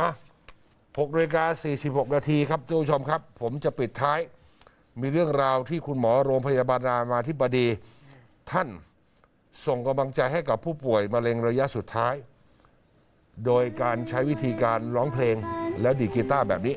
อะ6นาฬิกา46นาทีครับท่านผู้ชมครับ ผมจะปิดท้าย มีเรื่องราวที่คุณหมอโรงพยาบาลรามาธิบดี ท่านส่งกำลังใจให้กับผู้ป่วยมะเร็งระยะสุดท้าย โดยการใช้วิธีการร้องเพลงแล้วดีดกีตาร์แบบนี้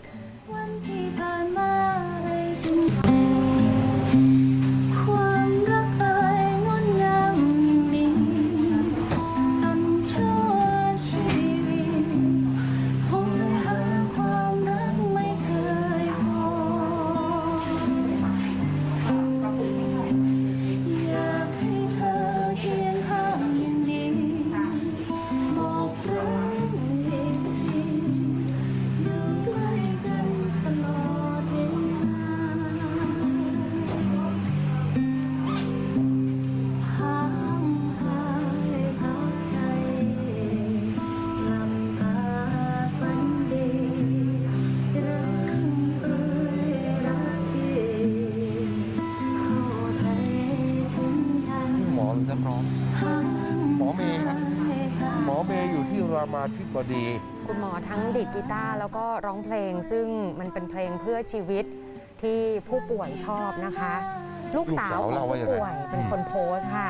หมอหรือนักร้องห่างหมอเมย์ครับหายพักหมอเมย์อยู่ที่รามาธิบดี คุณหมอทั้งดีดกีตาร์แล้วก็ร้องเพลง ซึ่งมันเป็นเพลงเพื่อชีวิตที่ผู้ป่วยชอบนะคะ ลูกสาวของผู้ป่วยเป็นคนโพสต์ค่ะ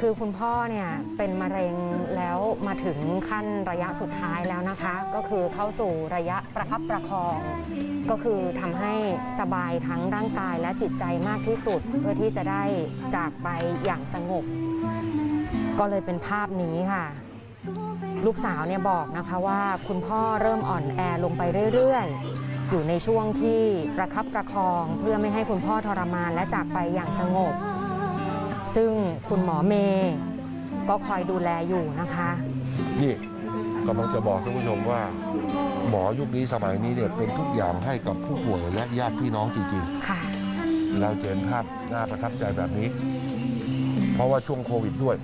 คือคุณพ่อเนี่ยเป็นมะเร็งแล้วมาถึงขั้นระยะสุดท้ายแล้วนะคะ ก็คือเข้าสู่ระยะประคับประคอง ก็คือทำให้สบายทั้งร่างกายและจิตใจมากที่สุด เพื่อที่จะได้จากไปอย่างสงบ ก็เลยเป็นภาพนี้ค่ะ ลูกสาวเนี่ยบอกนะคะว่าคุณพ่อเริ่มอ่อนแอลงไปเรื่อยๆ อยู่ในช่วงที่ประคับประคอง เพื่อไม่ให้คุณพ่อทรมานและจากไปอย่างสงบ ซึ่งคุณหมอเมย์ก็คอยดูแลอยู่นะคะ นี่กำลังจะบอกท่านผู้ชมว่า หมอยุคนี้สมัยนี้เนี่ยเป็นทุกอย่างให้กับผู้ป่วยและญาติพี่น้องจริงค่ะ ๆ เราจะเห็นภาพน่าประทับใจแบบนี้ เพราะว่าช่วงโควิดด้วย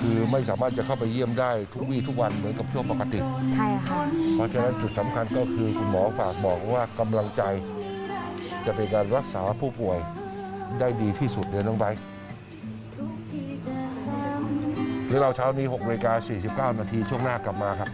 คือไม่สามารถจะเข้าไปเยี่ยมได้ทุกวี่ทุกวันเหมือนกับช่วงปกติ ใช่ค่ะ เพราะฉะนั้นจุดสำคัญก็คือคุณหมอฝากบอกว่ากำลังใจ จะเป็นการรักษาผู้ป่วยได้ดีที่สุดเดือนน้องไบร์ท เรื่องเราเช้านี้6นาฬิกา49 นาทีช่วงหน้ากลับมาครับ